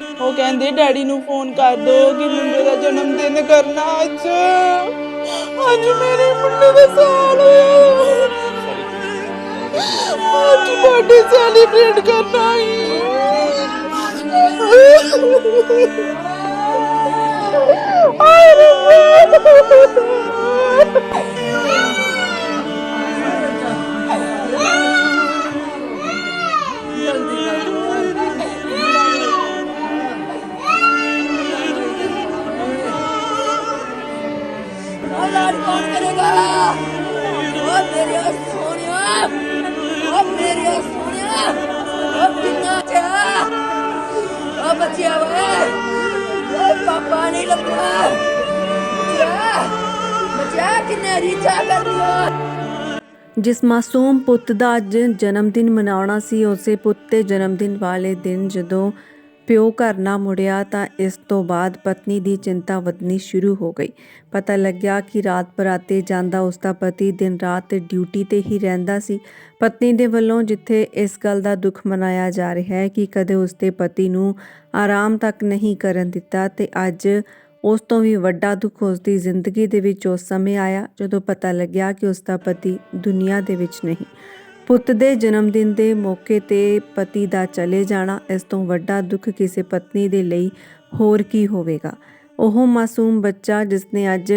ਉਹ ਕਹਿੰਦੇ, ਡੈਡੀ ਨੂੰ ਫੋਨ ਕਰ ਦੋ ਕਿ ਮੁੰਡੇ ਦਾ ਜਨਮ ਦਿਨ ਕਰਨਾ ਅੱਜ। ਅੱਜ ਮੇਰੇ ਮੁੰਡੇ ਦਾ ਸਾਲ ਹੋਇਆ ਅੱਜ ਬਰਥਡੇ ਸੈਲੀਬ੍ਰੇਟ ਕਰਨਾ लाड ਓ ਮੇਰੇ ਸੋਹਣਿਆ ਓ ਕਿੰਨਾ ਚਾ ਓ ਬੱਚਿਆ ਵੇ ਓ ਪਾਪਾ ਨਹੀਂ ਲੱਗਾ ਬੱਚਾ ਕਿੰਨੇ ਰੀਚਾ ਕਰਦੀ ਓ ਜਿਸ ਮਾਸੂਮ ਪੁੱਤ ਦਾ ਅੱਜ ਜਨਮ ਦਿਨ ਮਨਾਉਣਾ ਸੀ, ਉਸੇ ਪੁੱਤ ਦੇ ਜਨਮ ਦਿਨ ਵਾਲੇ ਦਿਨ ਜਦੋਂ ਪਿਓ ਘਰ ਨਾ ਮੁੜਿਆ ਤਾਂ ਇਸ ਤੋਂ ਬਾਅਦ ਪਤਨੀ ਦੀ ਚਿੰਤਾ ਵਧਣੀ ਸ਼ੁਰੂ ਹੋ ਗਈ। ਪਤਾ ਲੱਗਿਆ ਕਿ ਰਾਤ ਬਰਾਤੇ ਜਾਂਦਾ ਉਸ ਦਾ ਪਤੀ ਦਿਨ ਰਾਤ ਡਿਊਟੀ ਤੇ ਹੀ ਰਹਿੰਦਾ ਸੀ। ਪਤਨੀ ਦੇ ਵੱਲੋਂ ਜਿੱਥੇ ਇਸ ਗੱਲ ਦਾ ਦੁੱਖ ਮਨਾਇਆ ਜਾ ਰਿਹਾ ਹੈ ਕਿ ਕਦੇ ਉਸ ਦੇ ਪਤੀ ਨੂੰ ਆਰਾਮ ਤੱਕ ਨਹੀਂ ਕਰਨ ਦਿੱਤਾ ਤੇ ਅੱਜ ਉਸ ਤੋਂ ਵੀ ਵੱਡਾ ਦੁੱਖ ਉਸ ਦੀ ਜ਼ਿੰਦਗੀ ਦੇ ਵਿੱਚ ਉਸ ਸਮੇਂ ਆਇਆ ਜਦੋਂ ਪਤਾ ਲੱਗਿਆ ਕਿ ਉਸ ਦਾ ਪਤੀ ਦੁਨੀਆ ਦੇ ਵਿੱਚ ਨਹੀਂ। ਪੁੱਤ ਦੇ ਜਨਮ ਦਿਨ ਦੇ ਮੌਕੇ ਤੇ ਪਤੀ ਦਾ ਚਲੇ ਜਾਣਾ ਇਸ ਤੋਂ ਵੱਡਾ ਦੁੱਖ ਕਿਸੇ ਪਤਨੀ ਦੇ ਲਈ ਹੋਰ ਕੀ ਹੋਵੇਗਾ? ਉਹ ਮਾਸੂਮ ਬੱਚਾ ਜਿਸਨੇ ਅੱਜ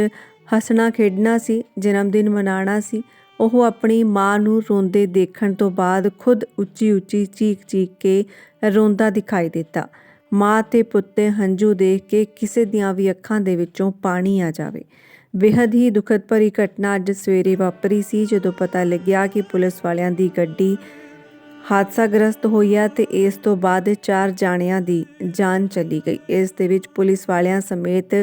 ਹੱਸਣਾ, ਖੇਡਣਾ ਸੀ, ਜਨਮ ਦਿਨ ਮਨਾਉਣਾ ਸੀ, ਉਹ ਆਪਣੀ ਮਾਂ ਨੂੰ ਰੋਂਦੇ ਦੇਖਣ ਤੋਂ ਬਾਅਦ ਖੁਦ ਉੱਚੀ ਉੱਚੀ ਚੀਕ ਚੀਕ ਕੇ ਰੋਂਦਾ ਦਿਖਾਈ ਦਿੱਤਾ। ਮਾਂ ਤੇ ਪੁੱਤ ਦੇ ਹੰਝੂ ਦੇਖ ਕੇ ਕਿਸੇ ਦੀਆਂ ਵੀ ਅੱਖਾਂ ਦੇ ਵਿੱਚੋਂ ਪਾਣੀ ਆ ਜਾਵੇ। ਬੇहद ਹੀ ਦੁਖਦ ਭਰੀ ਘਟਨਾ ਅੱਜ ਸਵੇਰੇ ਵਾਪਰੀ ਸੀ, ਜਦੋਂ ਪਤਾ ਲੱਗਿਆ ਕਿ ਪੁਲਿਸ ਵਾਲਿਆਂ ਦੀ ਗੱਡੀ ਹਾਦਸਾਗ੍ਰਸਤ ਹੋਈ ਹੈ ਤੇ ਇਸ ਤੋਂ ਬਾਅਦ ਚਾਰ ਜਾਣਿਆਂ ਦੀ ਜਾਨ ਚਲੀ ਗਈ। ਇਸ ਦੇ ਵਿੱਚ ਪੁਲਿਸ ਵਾਲਿਆਂ ਸਮੇਤ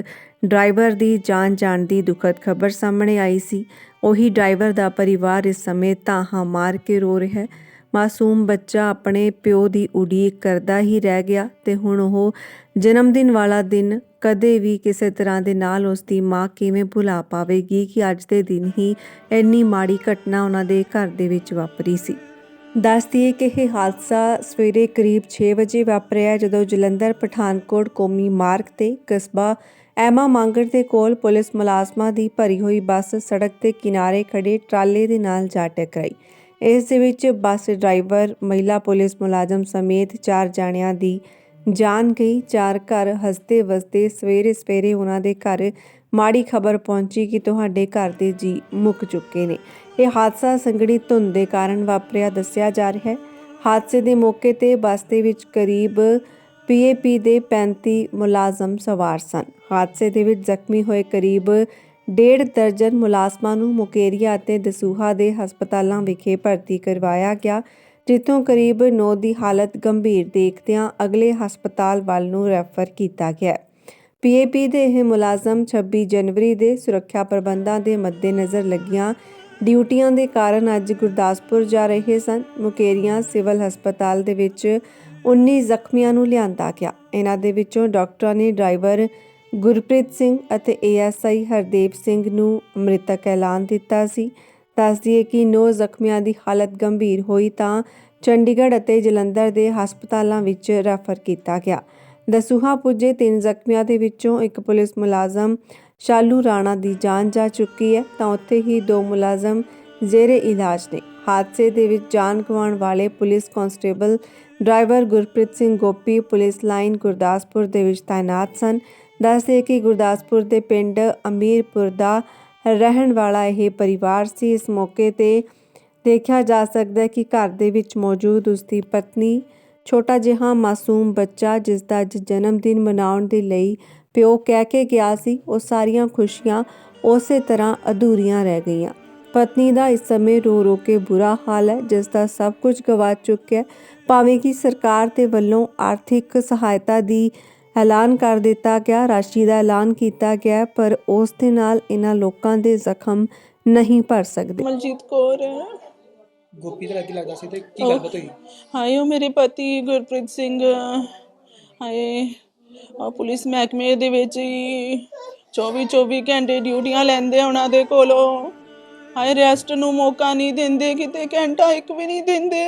ਡਰਾਈਵਰ ਦੀ ਜਾਨ ਜਾਣ ਦੀ ਦੁਖਦ ਖਬਰ ਸਾਹਮਣੇ ਆਈ ਸੀ। ਉਹੀ ਡਰਾਈਵਰ ਦਾ ਪਰਿਵਾਰ ਇਸ ਸਮੇਂ ਤਾਹਾਂ ਮਾਰ ਕੇ ਰੋ ਰਿਹਾ ਹੈ। ਮਾਸੂਮ ਬੱਚਾ ਆਪਣੇ ਪਿਓ ਦੀ ਉਡੀਕ ਕਰਦਾ ਹੀ ਰਹਿ ਗਿਆ ਤੇ ਹੁਣ ਉਹ ਜਨਮ ਦਿਨ ਵਾਲਾ ਦਿਨ ਕਦੇ ਵੀ ਕਿਸੇ ਤਰ੍ਹਾਂ ਦੇ ਨਾਲ ਉਸ ਦੀ ਮਾਂ ਕਿਵੇਂ ਭੁਲਾ ਪਾਵੇਗੀ ਕਿ ਅੱਜ ਦੇ ਦਿਨ ਹੀ ਇੰਨੀ ਮਾੜੀ ਘਟਨਾ ਉਹਨਾਂ ਦੇ ਘਰ ਦੇ ਵਿੱਚ ਵਾਪਰੀ ਸੀ। ਦੱਸਦੀਏ ਕਿ ਇਹ ਹਾਦਸਾ ਸਵੇਰੇ ਕਰੀਬ 6 ਵਜੇ ਵਾਪਰਿਆ ਜਦੋਂ ਜਲੰਧਰ, ਪਠਾਨਕੋਟ, ਕੌਮੀ ਮਾਰਗ ਤੇ ਕਸਬਾ ਐਮਾ ਮੰਗੜ ਦੇ ਕੋਲ ਪੁਲਿਸ ਮੁਲਾਜ਼ਮਾਂ ਦੀ ਭਰੀ ਹੋਈ ਬੱਸ ਸੜਕ ਦੇ ਕਿਨਾਰੇ ਖੜੇ ਟਰਾਲੇ ਦੇ ਨਾਲ ਜਾ ਟਕਰਾਈ। ਇਸ ਦੇ ਵਿੱਚ ਬੱਸ ਡਰਾਈਵਰ, ਮਹਿਲਾ ਪੁਲਿਸ ਮੁਲਾਜ਼ਮ ਸਮੇਤ ਚਾਰ ਜਾਣਿਆਂ ਦੀ ਜਾਨ ਗਈ। ਚਾਰ ਘਰ ਹੱਸਦੇ ਵਸਦੇ ਸਵੇਰੇ ਸਵੇਰੇ ਉਹਨਾਂ ਦੇ ਘਰ ਮਾੜੀ ਖਬਰ ਪਹੁੰਚੀ ਕਿ ਤੁਹਾਡੇ ਘਰ ਦੇ ਜੀ ਮੁੱਕ ਚੁੱਕੇ ਨੇ। ਇਹ ਹਾਦਸਾ ਸੰਗੜੀ ਧੁੰਦ ਦੇ ਕਾਰਨ ਵਾਪਰਿਆ ਦੱਸਿਆ ਜਾ ਰਿਹਾ ਹੈ। ਹਾਦਸੇ ਦੇ ਮੌਕੇ ਤੇ ਬੱਸ ਦੇ ਵਿੱਚ ਕਰੀਬ ਪੀਏਪੀ ਦੇ 35 ਮੁਲਾਜ਼ਮ ਸਵਾਰ ਸਨ। ਹਾਦਸੇ ਦੇ ਵਿੱਚ ਜ਼ਖਮੀ ਹੋਏ ਕਰੀਬ ਡੇਢ ਦਰਜਨ ਮੁਲਾਜ਼ਮਾਂ ਨੂੰ ਮੁਕੇਰੀਆ ਅਤੇ ਦਸੂਹਾ ਦੇ ਹਸਪਤਾਲਾਂ ਵਿਖੇ ਭਰਤੀ ਕਰਵਾਇਆ ਗਿਆ, ਜਿੱਥੋਂ ਕਰੀਬ 9 ਦੀ ਹਾਲਤ ਗੰਭੀਰ ਦੇਖਦਿਆਂ ਅਗਲੇ ਹਸਪਤਾਲ ਵੱਲ ਨੂੰ ਰੈਫਰ ਕੀਤਾ ਗਿਆ। ਪੀਏਪੀ ਦੇ ਇਹ ਮੁਲਾਜ਼ਮ 26 ਜਨਵਰੀ ਦੇ ਸੁਰੱਖਿਆ ਪ੍ਰਬੰਧਾਂ ਦੇ ਮੱਦੇਨਜ਼ਰ ਲੱਗੀਆਂ। ਡਿਊਟੀਆਂ ਦੇ ਕਾਰਨ ਅੱਜ ਗੁਰਦਾਸਪੁਰ ਜਾ ਰਹੇ ਸਨ। ਮੁਕੇਰੀਆਂ ਸਿਵਲ ਹਸਪਤਾਲ ਦੇ ਵਿੱਚ 19 ਜ਼ਖਮੀਆਂ ਨੂੰ ਲਿਆਂਦਾ ਗਿਆ। ਇਹਨਾਂ ਦੇ ਵਿੱਚੋਂ ਡਾਕਟਰਾਂ ਨੇ ਡਰਾਈਵਰ ਗੁਰਪ੍ਰੀਤ ਸਿੰਘ ਅਤੇ ਏਐਸਆਈ ਹਰਦੇਵ ਸਿੰਘ ਨੂੰ ਮ੍ਰਿਤਕ ਐਲਾਨ ਦਿੱਤਾ ਸੀ। ਦੱਸਦੀ ਹੈ ਕਿ ਨੌ ਜ਼ਖਮੀਆਂ ਦੀ ਹਾਲਤ ਗੰਭੀਰ ਹੋਈ ਤਾਂ ਚੰਡੀਗੜ੍ਹ ਅਤੇ ਜਲੰਧਰ ਦੇ ਹਸਪਤਾਲਾਂ ਵਿੱਚ ਰੈਫਰ ਕੀਤਾ ਗਿਆ। ਦਸੂਹਾ ਪੁੱਜੇ ਤਿੰਨ ਜ਼ਖਮੀਆਂ ਦੇ ਵਿੱਚੋਂ ਇੱਕ ਪੁਲਿਸ ਮੁਲਾਜ਼ਮ ਸ਼ਾਲੂ ਰਾਣਾ ਦੀ ਜਾਨ ਜਾ ਚੁੱਕੀ ਹੈ। ਤਾਂ ਉੱਥੇ ਹੀ ਦੋ ਮੁਲਾਜ਼ਮ ਜ਼ੇਰੇ ਇਲਾਜ ਨੇ। ਹਾਦਸੇ ਦੇ ਵਿੱਚ ਜਾਨ ਗਵਾਉਣ ਵਾਲੇ police constable driver Gurpreet Singh Gopi police line Gurdaspur ਦੇ ਵਿੱਚ ਤਾਇਨਾਤ ਸਨ। ਦੱਸਦੇ ਕਿ ਗੁਰਦਾਸਪੁਰ ਦੇ ਪਿੰਡ ਅਮੀਰਪੁਰ ਦਾ ਰਹਿਣ ਵਾਲਾ ਇਹ ਪਰਿਵਾਰ ਸੀ। ਇਸ ਮੌਕੇ ਤੇ ਦੇਖਿਆ ਜਾ ਸਕਦਾ ਹੈ ਕਿ ਘਰ ਦੇ ਵਿੱਚ ਮੌਜੂਦ ਉਸ ਦੀ ਪਤਨੀ, ਛੋਟਾ ਜਿਹਾ ਮਾਸੂਮ ਬੱਚਾ ਜਿਸ ਦਾ ਅੱਜ ਜਨਮ ਦਿਨ ਮਨਾਉਣ ਦੇ ਲਈ ਪਿਓ ਕਹਿ ਕੇ ਗਿਆ ਸੀ, ਉਹ ਸਾਰੀਆਂ ਖੁਸ਼ੀਆਂ ਉਸੇ ਤਰ੍ਹਾਂ ਅਧੂਰੀਆਂ ਰਹਿ ਗਈਆਂ। ਪਤਨੀ ਦਾ ਇਸ ਸਮੇਂ ਰੋ ਰੋ ਕੇ ਬੁਰਾ ਹਾਲ ਹੈ ਜਿਸ ਦਾ ਸਭ ਕੁਝ ਗਵਾ ਚੁੱਕਿਆ ਭਾਵੇਂ ਕਿ ਸਰਕਾਰ ਦੇ ਵੱਲੋਂ ਆਰਥਿਕ ਸਹਾਇਤਾ ਦੀ ਐਲਾਨ ਕਰ ਦਿੱਤਾ ਗਿਆ ਰਾਸ਼ੀ ਦਾ ਐਲਾਨ ਕੀਤਾ ਗਿਆ ਪਰ ਉਸ ਦੇ ਨਾਲ ਇਹਨਾਂ ਲੋਕਾਂ ਦੇ ਜ਼ਖਮ ਨਹੀਂ ਭਰ ਸਕਦੇ। ਮਲਜੀਤ ਕੌਰ। ਗੋਪੀ ਦਾ ਕੀ ਲੱਗਦਾ ਸੀ ਤੇ ਕੀ ਗੱਲਬਾਤ ਹੋਈ? ਹਾਏ ਉਹ ਮੇਰੇ ਪਤੀ ਗੁਰਪ੍ਰੀਤ ਸਿੰਘ ਹਾਏ ਉਹ ਪੁਲਿਸ ਮਹਿਕਮੇ ਦੇ ਵਿੱਚ ਹੀ 24 24 ਘੰਟੇ ਡਿਊਟੀਆਂ ਲੈਂਦੇ ਆ ਉਹਨਾਂ ਦੇ ਕੋਲੋਂ। ਹਾਏ ਰੈਸਟ ਨੂੰ ਮੌਕਾ ਨਹੀਂ ਦਿੰਦੇ ਕਿਤੇ ਘੰਟਾ ਇੱਕ ਵੀ ਨਹੀਂ ਦਿੰਦੇ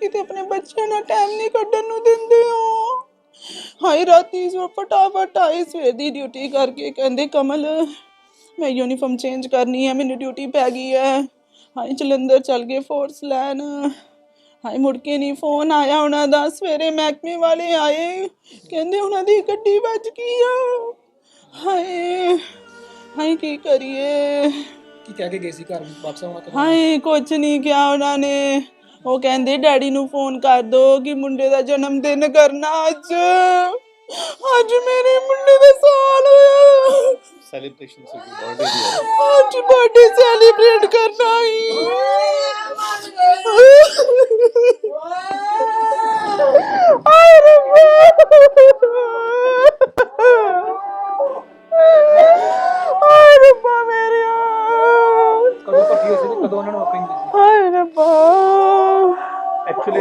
ਕਿਤੇ ਆਪਣੇ ਬੱਚਿਆਂ ਨਾਲ ਟਾਈਮ ਨਹੀਂ ਕੱਢਣ ਨੂੰ ਦਿੰਦੇ ਹੋ ਹਾਏ ਰਾਤੀ ਸਵੇਰ ਫਟਾਫਟ ਆਏ ਸਵੇਰ ਦੀ ਡਿਊਟੀ ਕਰਕੇ ਕਹਿੰਦੇ ਕਮਲ ਮੈਂ ਯੂਨੀਫਾਰਮ ਚੇਂਜ ਕਰਨੀ ਹੈ ਮੈਨੂੰ ਡਿਊਟੀ ਪੈ ਗਈ ਹੈ। ਹਾਏ ਜਲੰਧਰ ਚੱਲ ਗਏ ਫੋਰਸ ਲੈਣ। ਹਾਏ ਮੁੜ ਕੇ ਨਹੀਂ ਫੋਨ ਆਇਆ ਉਹਨਾਂ ਦਾ। ਸਵੇਰੇ ਮਹਿਕਮੇ ਵਾਲੇ ਆਏ ਕਹਿੰਦੇ ਉਹਨਾਂ ਦੀ ਗੱਡੀ ਵੱਜ ਗਈ ਆ। ਹਾਏ ਹਾਏ ਕੀ ਕਰੀਏ? ਕੀ ਕਹਿ ਕੇ ਗਏ ਸੀ ਘਰ? ਵਾਪਸ ਆਉਣਾ ਹਾਏ ਕੁਝ ਨਹੀਂ ਕਿਹਾ ਉਹਨਾਂ ਨੇ। ਉਹ ਕਹਿੰਦੇ ਡੈਡੀ ਨੂੰ ਫੋਨ ਕਰ ਦੋ ਕਿ ਮੁੰਡੇ ਦਾ ਜਨਮ ਦਿਨ ਕਰਨਾ ਅੱਜ। ਅੱਜ ਮੇਰੇ ਮੁੰਡੇ ਦਾ ਸਾਲ ਹੋਇਆ। ਸੈਲੀਬ੍ਰੇਸ਼ਨ ਸੀਗੀ ਬਰਥਡੇ ਦੀ ਅੱਜ ਬਰਥਡੇ ਸੈਲੀਬ੍ਰੇਟ ਕਰਨਾ ਹੀ ਆਏ ਰੱਬਾ।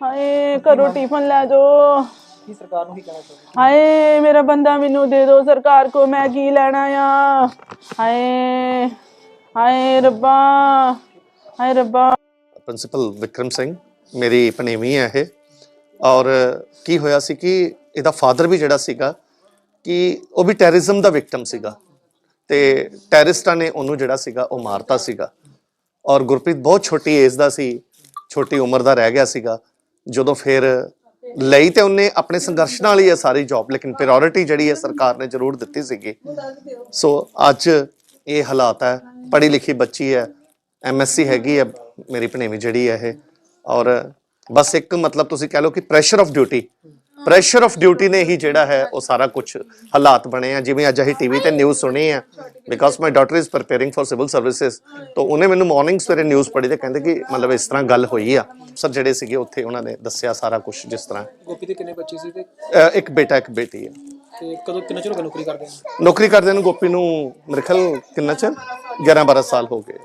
ਹਾਏ ਘਰੋਂ ਟਿਫਨ ਲੈ ਜਾਓ। ਕੀ ਸਰਕਾਰ ਨੂੰ ਹੀ ਕਹਿਣਾ ਚਾਹੁੰਦੇ ਹਾਏ ਮੇਰਾ ਬੰਦਾ ਮੈਨੂੰ ਦੇ ਦਿਓ ਸਰਕਾਰ ਕੋ ਮੈਂ ਕੀ ਲੈਣਾ ਆ? ਹਾਏ ਹਾਏ ਰੱਬਾ ਹਾਏ ਰੱਬਾ। ਪ੍ਰਿੰਸੀਪਲ ਵਿਕਰਮ ਸਿੰਘ ਮੇਰੀ ਪਨੇਵੀ ਹੈ ਇਹ। ਔਰ ਕੀ ਹੋਇਆ ਸੀ ਕਿ ਇਹਦਾ ਫਾਦਰ ਵੀ ਜਿਹੜਾ ਸੀਗਾ ਕਿ ਉਹ ਵੀ ਟੈਰਰਿਜ਼ਮ ਦਾ ਵਿਕਟਮ ਸੀਗਾ। ਤੇ ਟੈਰਰਿਸਟਾਂ ਨੇ ਉਹਨੂੰ ਜਿਹੜਾ ਸੀਗਾ ਉਹ ਮਾਰਤਾ ਸੀਗਾ। ਔਰ ਗੁਰਪ੍ਰੀਤ ਬਹੁਤ ਛੋਟੀ ਏਜ ਦਾ ਸੀ ਛੋਟੀ ਉਮਰ ਦਾ ਰਹਿ ਗਿਆ ਸੀਗਾ। ਜਦੋਂ ਫਿਰ ਲਈ ਤੇ ਉਹਨੇ ਆਪਣੇ ਸੰਘਰਸ਼ ਨਾਲ ਹੀ ਇਹ ਸਾਰੀ ਜੌਬ ਲੇਕਿਨ ਪ੍ਰਾਇੋਰਟੀ ਜਿਹੜੀ ਹੈ ਸਰਕਾਰ ਨੇ ਜ਼ਰੂਰ ਦਿੱਤੀ ਸੀਗੀ। ਸੋ ਅੱਜ ਇਹ ਹਾਲਾਤ ਹੈ, ਪੜ੍ਹੀ ਲਿਖੀ ਬੱਚੀ ਹੈ ਐਮਐਸਸੀ ਹੈਗੀ ਹੈ, ਮੇਰੀ ਭਣੇਵੀਂ ਜਿਹੜੀ ਹੈ ਇਹ। ਔਰ ਬਸ ਇੱਕ ਮਤਲਬ ਤੁਸੀਂ ਕਹਿ ਲਓ ਕਿ pressure of duty pressure of duty ਨੇ ਹੀ ਜਿਹੜਾ ਹੈ ਉਹ ਸਾਰਾ ਕੁਝ ਹਾਲਾਤ ਬਣੇ ਆ। ਜਿਵੇਂ ਅੱਜ ਅਸੀਂ ਟੀਵੀ ਤੇ ਨਿਊਜ਼ ਸੁਣੀ ਆ। Because my daughter is preparing for civil services ਤਾਂ ਉਹਨੇ ਮੈਨੂੰ ਮਾਰਨਿੰਗ ਸਵੇਰੇ ਨਿਊਜ਼ ਪੜ੍ਹੀ ਤੇ ਕਹਿੰਦੇ ਕਿ ਮਤਲਬ ਇਸ ਤਰ੍ਹਾਂ ਗੱਲ ਹੋਈ ਆ। ਸਰ ਜਿਹੜੇ ਸੀਗੇ ਉੱਥੇ ਉਹਨਾਂ ਨੇ ਦੱਸਿਆ ਸਾਰਾ ਕੁਝ ਜਿਸ ਤਰ੍ਹਾਂ। ਗੋਪੀ ਦੇ ਕਿੰਨੇ ਬੱਚੇ ਸੀ ਤੇ ਇੱਕ ਬੇਟਾ ਇੱਕ ਬੇਟੀ ਹੈ ਤੇ ਕਦੋਂ ਕਿੰਨਾ ਚਿਰ ਹੋ ਗਿਆ ਨੌਕਰੀ ਕਰਦੇ ਨੂੰ? ਨੌਕਰੀ ਕਰਦੇ ਨੂੰ ਗੋਪੀ ਨੂੰ ਮੇਰੇ ਖਿਆਲ ਕਿੰਨਾ ਚਿਰ? 11 12 ਸਾਲ ਹੋ ਗਏ।